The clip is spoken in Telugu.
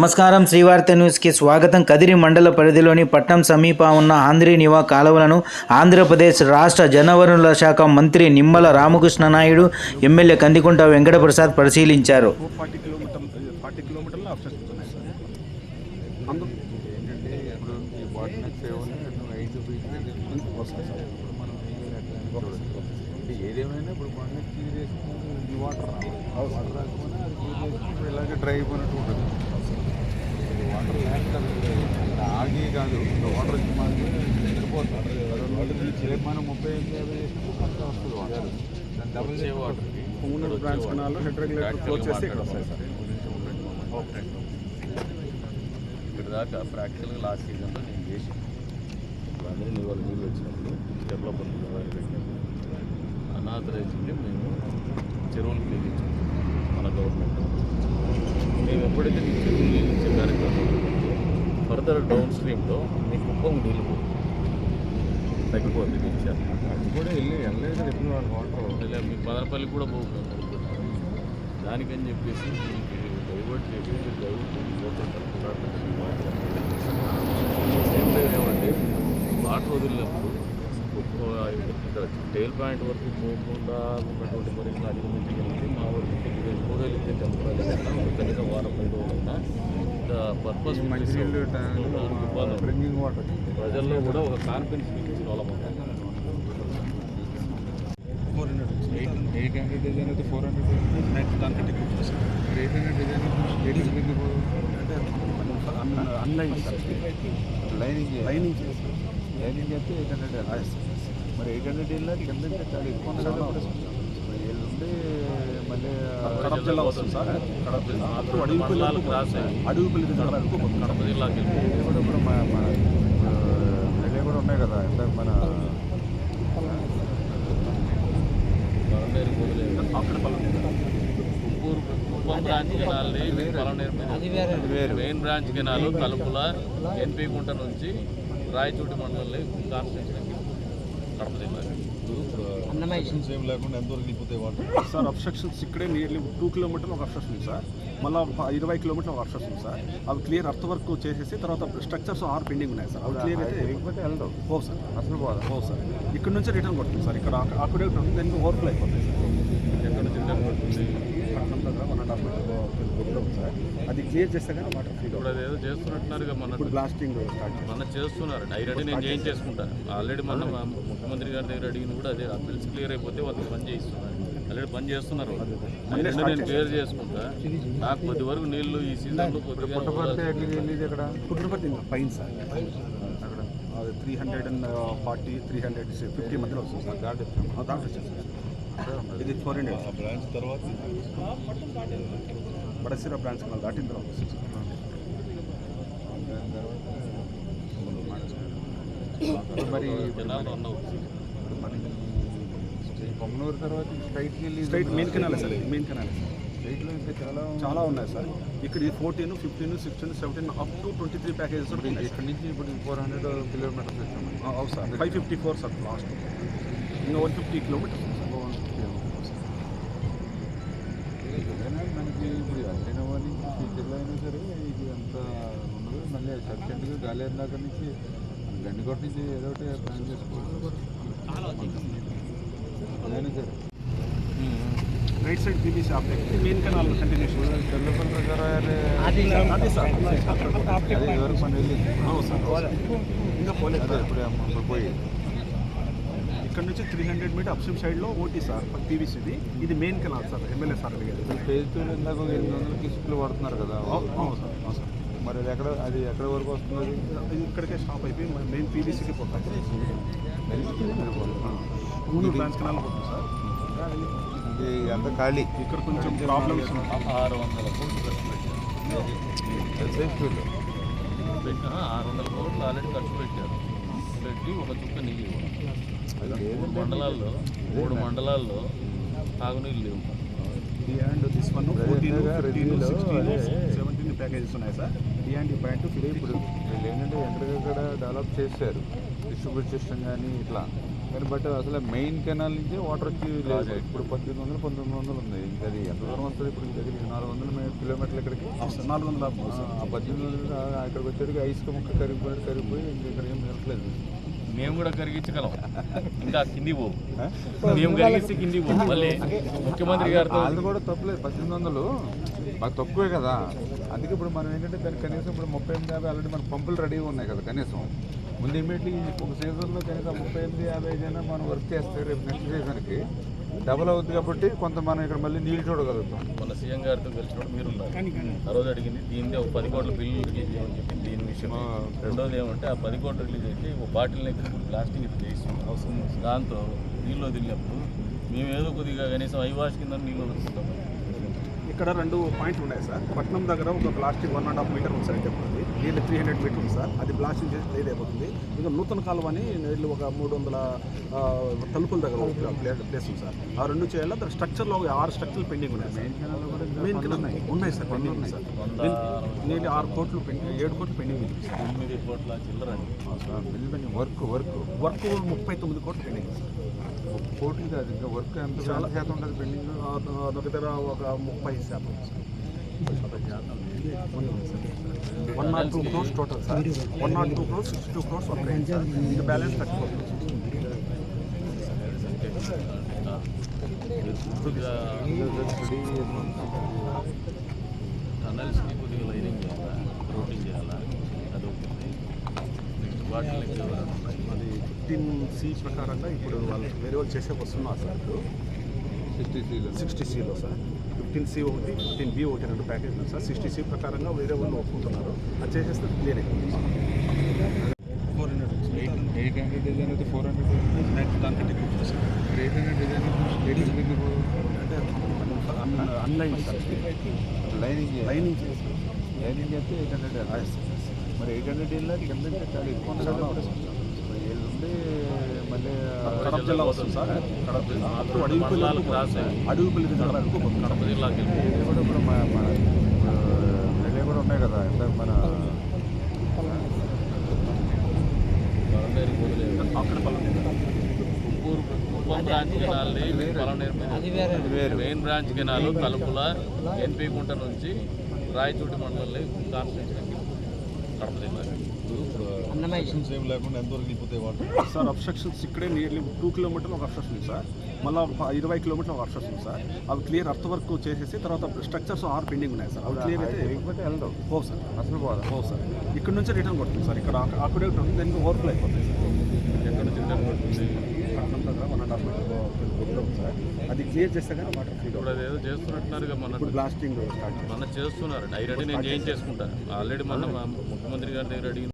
నమస్కారం. శ్రీవార్త న్యూస్కి స్వాగతం. కదిరి మండల పరిధిలోని పట్నం సమీప ఉన్న ఆంధ్రీ నివా కాలువలను ఆంధ్రప్రదేశ్ రాష్ట్ర జనవరుల శాఖ మంత్రి నిమ్మల రామకృష్ణ నాయుడు ఎమ్మెల్యే కందికుంట వెంకటప్రసాద్ పరిశీలించారు. ఏదేమైనా ఇప్పుడు వాటర్ రావాలి వాటర్ అది చేసుకుంటే ఇలాగే డ్రై అయిపోయినట్టు ఉంటుంది వాటర్ లేక ఆగి కాదు వాటర్ వచ్చి రేపు మనం ముప్పై యాభై చేసినప్పుడు వస్తుంది వాటర్ దాని డబుల్ చేసే బ్రాంచ్ కెనాల్లో హెడ్ రెగ్యులేటర్ క్లోజ్ చేస్తే ఇక్కడ వస్తాయి సార్ ఇక్కడ దాకా ప్రాక్టికల్గా లాస్ట్ సీజన్లో నేను చేసి అందరూ నీ వాళ్ళు నీళ్ళు వచ్చినప్పుడు డెవలప్మెంట్ పెట్టినప్పుడు అనాథరైజ్ని మేము చెరువులు నీళ్ళు మన గవర్నమెంట్ మేము ఎప్పుడైతే నీకు చెరువులు నీళ్ళు ఇచ్చే కార్యక్రమం ఫర్దర్ డౌన్ స్ట్రీమ్లో మీ కుప్పం పోతుంది. తగ్గిపోతుంది. అది కూడా వెళ్ళి వెళ్ళలేదు ఎప్పుడు వాళ్ళు వాటర్ మీ పదనపల్లికి కూడా పోతుంది దానికని చెప్పేసి మీకు డైవర్ట్ చేసి డైవర్ట్ ఏమంటే వాటర్ వదిలినప్పుడు ఇక్కడ టైల్ పాయింట్ వరకు పోకుండా ఉన్నటువంటి పరిస్థితులు అధిగమించగలిగితే మా వరకు వెళ్తే టెంపరీ కనీసం వారం పది రోజులైనా పర్పస్ మంచినీళ్ళు డ్రింకింగ్ వాటర్ ప్రజల్లో కూడా ఒక confidence develop four hundred eight hundred design అయితే ఫోర్ హండ్రెడ్ దానికంటే ఎక్కువ eight hundred design eight hundred అంటే అన్లైన్ లైనింగ్ లైనింగ్ లైనింగ్ అయితే ఎయిట్ హండ్రెడ్ మరి ఎయిట్ హండ్రెడ్ వెళ్ళా కింద చాలా ఎక్కువ ఉంది కదా మరి వీళ్ళుండి మళ్ళీ కడప జిల్లా వస్తుంది సార్. కడప జిల్లా. అప్పుడు అడవి మండలాలు క్రాస్ అడవిపల్లి. కడప జిల్లాకి కూడా వెళ్ళే కూడా ఉన్నాయి కదా. ఇంత మన బ్రాంచ్ కెనాల్ని మెయిన్ బ్రాంచ్ కెనాల్ తలుపుల ఎన్పి గుంట నుంచి రాయచోటి మండలంలో కాన్స్టిట్యూషన్ కడప జిల్లా. ఏం లేకుండా ఎంతవరకు వాటర్? సార్ అబ్స్ట్రక్షన్స్ ఇక్కడే నియర్లీ టూ కిలోమీటర్లు ఒక అబ్స్ట్రక్షన్ ఉంది సార్. మళ్ళీ ఇరవై కిలోమీటర్లు ఒక అబ్స్ట్రక్షన్ ఉంది సార్. అవి క్లియర్ అర్త్ వర్క్ చేసేసి తర్వాత స్ట్రక్చర్స్ ఆర్ పెండింగ్ ఉన్నాయి సార్. అవి క్లియర్ అయితే వెళ్దాం ఓ సార్. అసలు పోదా. ఓ సార్. ఇక్కడ నుంచి రిటర్న్ కొడుతుంది సార్. ఇక్కడ అక్కడే దానికి ఓవర్ఫ్లో అయిపోతుంది సార్. ఎక్కడ నుంచి రిటర్న్ పడుతుంది పట్టణం దగ్గర వన్ అండ్ హాఫ్ మీటర్ ఉంది సార్ అది క్లియర్ చేస్తే కానీ వాటర్ ఫ్రీగా ఇప్పుడు అదేదో చేస్తున్నట్టున్నారు మన ఇప్పుడు బ్లాస్టింగ్ మన చేస్తున్నారు. డైరెక్ట్ నేను చేయించేసుకుంటాను ఆల్రెడీ మన ముఖ్యమంత్రి గారి దగ్గర అడిగింది కూడా అదే బిల్స్ క్లియర్ అయిపోతే వాళ్ళు పని చేయిస్తున్నారు. ఆల్రెడీ పని చేస్తున్నారు మొన్నే నేను క్లియర్ చేసుకుంటా. నాకు కొద్ది వరకు నీళ్ళు ఈ సీజన్లో కొద్దిగా పుట్టపర్తి పైన సార్. అది three hundred and forty three hundred fifty మధ్యలో వస్తుంది సార్. దాటి దాటి వచ్చేస్తుంది సార్ ఇది ఫోర్ హండ్రెడ్ బ్రాంచ్ తర్వాత బడసిరా బ్రాంచ్ కన్నా దాటిన తర్వాత మరి తర్వాత స్ట్రైట్కి వెళ్ళి స్ట్రైట్ మెయిన్ కెనాలే సార్ మెయిన్ కెనాలే సార్. స్ట్రైట్లో ఇంకా చాలా చాలా ఉన్నాయి సార్. ఇక్కడ ఈ fourteen fifteen sixteen seventeen up to twenty three packages ఇక్కడ నుంచి ఇప్పుడు ఫోర్ హండ్రెడ్ కిలోమీటర్స్ వచ్చాము అవును sir. Five fifty four sir last ఇంకా వన్ ఫిఫ్టీ కిలోమీటర్స్ మనకి ఇప్పుడు అట్లైన నుంచి ఫ్యూచర్లో అయినా సరే ఇది అంత ఉండదు మళ్ళీ సబ్సెంట్గా గాలి దాకా నుంచి గండికోట నుంచి ఏదో ఒకటి ప్లాన్ చేసుకోవాలి. సరే. Right side PBC Aptech main canal continuation Tellapalli sir ఇదివరకు మనం వెళ్ళి? సార్ ఇంకా పోలేదు ఇప్పుడు ఇప్పుడు పోయి. ఇక్కడ నుంచి త్రీ హండ్రెడ్ మీటర్ అప్స్ట్రీమ్ సైడ్లో ఓటీ సార్ పీవీసీది ఇది main canal sir MLA sir ఇప్పుడు ఫేజ్ టూ ఇందాక ఎనిమిది వందల కిసుకులు పడుతున్నారు కదా. అవును అవును సార్ అవును సార్. మరి అది ఎక్కడ అది ఎక్కడ వరకు వస్తుంది అది? ఇది ఇక్కడికే స్టాప్ అయిపోయి మెయిన్ పీవీసీకి పోతాం. ఇది మూడు బ్రాంచ్ కెనాల్ పోతుంది సార్. అంత ఖాళీ? ఇక్కడ కొంచెం ప్రాబ్లమ్స్ ఆరు వందల కోట్లు ఖర్చు పెట్టారు. పెట్టిన ఆరు వందల కోట్లు ఆల్రెడీ ఖర్చు పెట్టారు. పెట్టి ఒక చుక్క నీళ్ళు మూడు మండలాల్లో మూడు మండలాల్లో తాగునీళ్ళు లేవు. And this one fourteen fifteen sixteen packages ఉన్నాయి సార్. అండ్ పాయింట్ ఇప్పుడు ఫిఫ్టీ. వీళ్ళు ఏంటంటే ఎక్కడికక్కడ డెవలప్ చేశారు. డిస్ట్రిబ్యూట్ సిస్టమ్ కానీ ఇట్లా. కానీ బట్ అసలు మెయిన్ కెనాల్ నుంచి వాటర్ వచ్చి లేదు. ఇప్పుడు పద్దెనిమిది వందలు పంతొమ్మిది వందలు ఉంది. ఇంకా అది ఎంత దూరం వస్తుంది? ఇప్పుడు దగ్గర నాలుగు వందల కిలోమీటర్లు ఇక్కడికి. నాలుగు వందల ఆ పద్దెనిమిది వందలు అక్కడికి వచ్చేటికి ఐస్ ముక్క కరిగిపోయి కరిగిపోయి ఇంక ఇక్కడ ఏం మిగలట్లేదు మేము కూడా కరిగించగలం. ఇంకా కింది పోవు మేము కరిగిస్తే కింది పోవు మళ్ళీ ముఖ్యమంత్రి గారితో వాళ్ళు కూడా తప్పలేదు. పద్దెనిమిది వందలు మాకు తక్కువే కదా. అందుకే ఇప్పుడు మనం ఏంటంటే దానికి కనీసం ఇప్పుడు ముప్పై ఎనిమిది యాభై ఆల్రెడీ మన పంపులు రెడీగా ఉన్నాయి కదా కనీసం. ముందు ఇమీడియట్లీ ఒక సీజన్లో కనీసం ముప్పై ఎనిమిది యాభై అయినా మనం వర్క్ చేస్తే రేపు నెక్స్ట్ సీజన్కి డబుల్ అవుతుంది కాబట్టి కొంత మనం ఇక్కడ మళ్ళీ నీళ్ళు చూడగలుగుతాం. మన సీఎం గారితో కలిసినప్పుడు మీరు ఉన్నారు ఆ రోజు అడిగింది దీనిదే ఒక పది కోట్ల బిల్లు రిలీజ్ చేయమని చెప్పి దీని విషయం రెండోది ఏమంటే ఆ పది కోట్లు రిలీజ్ అయితే ఒక బాటిల్ ఇప్పుడు ప్లాస్టిక్ ఇది చేసి దాంతో నీళ్ళు వదిలినప్పుడు మేము ఏదో కొద్దిగా కనీసం ఐవాష్ కింద నీళ్ళు వదులుకుంటాం. ఇక్కడ రెండు పాయింట్లు ఉన్నాయి సార్. పట్నం దగ్గర ఒక plastic one and half meter ఉంది సార్ అయితే నీళ్ళు త్రీ హండ్రెడ్ మీటర్ ఉంది సార్. అది బ్లాస్టింగ్ చేసి లేదు అయిపోతుంది. ఇంకా నూతన కాలువ అని నీళ్ళు ఒక మూడు వందల తలుపుల దగ్గర ప్లేస్ ఉంది సార్. ఆ రెండు చేయాలి. దాని స్ట్రక్చర్లో ఆరు స్ట్రక్చర్లు పెండింగ్ ఉన్నాయి సార్. మెయిన్ కింద ఉన్నాయి. సార్ పెండింగ్ ఉన్నాయి సార్. నీళ్ళు ఆరు కోట్లు పెండింగ్ ఏడు కోట్లు పెండింగ్ ఉంది సార్. తొమ్మిది కోట్ల చిల్లరండి బిల్ వర్క్ వర్క్ వర్క్ ముప్పై తొమ్మిది కోట్లు పెండింగ్ సార్. కోట్లు కాదు ఇంకా వర్క్ ఎంత చాలా శాతం ఉంటుంది పెండింగ్ ఆ, ఒక దగ్గర ఒక ముప్పై శాతం. One not two crores total sir one not two crores sixty two crores work అయింది సార్ ఇంకా బ్యాలెన్స్ థర్టీ ఫోర్ కొద్దిగా టనల్స్కి కొద్దిగా లైనింగ్ చేయాలా? రూటింగ్ చేయాలా? అది ఒకటి నెక్స్ట్ వాటర్ అది ఫిఫ్టీన్ సి ప్రకారంగా ఇప్పుడు వాళ్ళు వేరే వాళ్ళు చేసే వస్తున్నారు సార్ ఇప్పుడు. సిక్స్టీ సీలో సిక్స్టీ సిలో సార్. ఫిఫ్టీన్ సి ఒకటి ఫిఫ్టీన్ బి ఒకటి రెండు ప్యాకేజ్ ఉంది సార్. సిక్స్టీ సి ప్రకారంగా వేరే వాళ్ళు ఒప్పుకుంటున్నారు. అది చేసేస్తే క్లియర్ అయిపోతుంది four hundred eight hundred design అయితే ఫోర్ హండ్రెడ్ దానికంటే ఎక్కువ sir. Eight hundred design eight hundred అంటే unlined sir. Lining lining lining అయితే ఎయిట్ హండ్రెడ్ మరి ఎయిట్ హండ్రెడ్ వెళ్ళా కింద చాలా ఎక్కువ మళ్ళీ కడప జిల్లా వస్తుంది సార్. కడప జిల్లా. అప్పుడు అడవి మండలాలు పిల్లలు అడవి పిల్లలు పోతుంది. కడప జిల్లాకి కూడా ఇప్పుడు వెళ్ళే కూడా ఉన్నాయి కదా. ఎంత మన అక్కడ కుప్పూరు కుప్పం బ్రాంచ్ కెనాల్ని పొలం వేరు. మెయిన్ బ్రాంచ్ కెనాల్ తలుపుల ఎన్పి గుంట నుంచి రాయచోటి మండలంలో కాన్స్టిట్యూషన్ కడప జిల్లా సార్ అబ్స్ట్రక్షన్స్ ఇక్కడే నియర్లీ టూ కిలోమీటర్లు ఒక అబ్స్ట్రక్షన్ ఉంది సార్. మళ్ళీ ఇరవై కిలోమీటర్లు ఒక అబ్స్ట్రక్షన్ ఉంది సార్. అవి క్లియర్ అర్త్ వర్క్ చేసేసి తర్వాత స్ట్రక్చర్స్ ఆరు పెండింగ్ ఉన్నాయి సార్. అవి క్లియర్ అయితే వెళ్దాం ఓ సార్. అసలు పోదా. ఓ సార్. ఇక్కడ నుంచి రిటర్న్ కొడుతుంది సార్. ఇక్కడ అక్కడే ఉంటుంది దానికి ఓవర్ఫ్లో అయిపోతుంది సార్. ఎక్కడ నుంచి రిటర్న్ కొడుతుంది? పట్టణం దగ్గర వన్ అండ్ హాఫ్ మీటర్ ఉంది సార్. అది క్లియర్ చేస్తే కానీ వాటర్ ఫ్రీ ఇప్పుడు అదేదో చేస్తున్నట్టున్నారుగా మన బ్లాస్టింగ్ మన చేస్తున్నారు. డైరెక్ట్ నేను చేంజ్ చేసుకుంటా? ఆల్రెడీ మన ముఖ్యమంత్రి గారి దగ్గర అడిగిన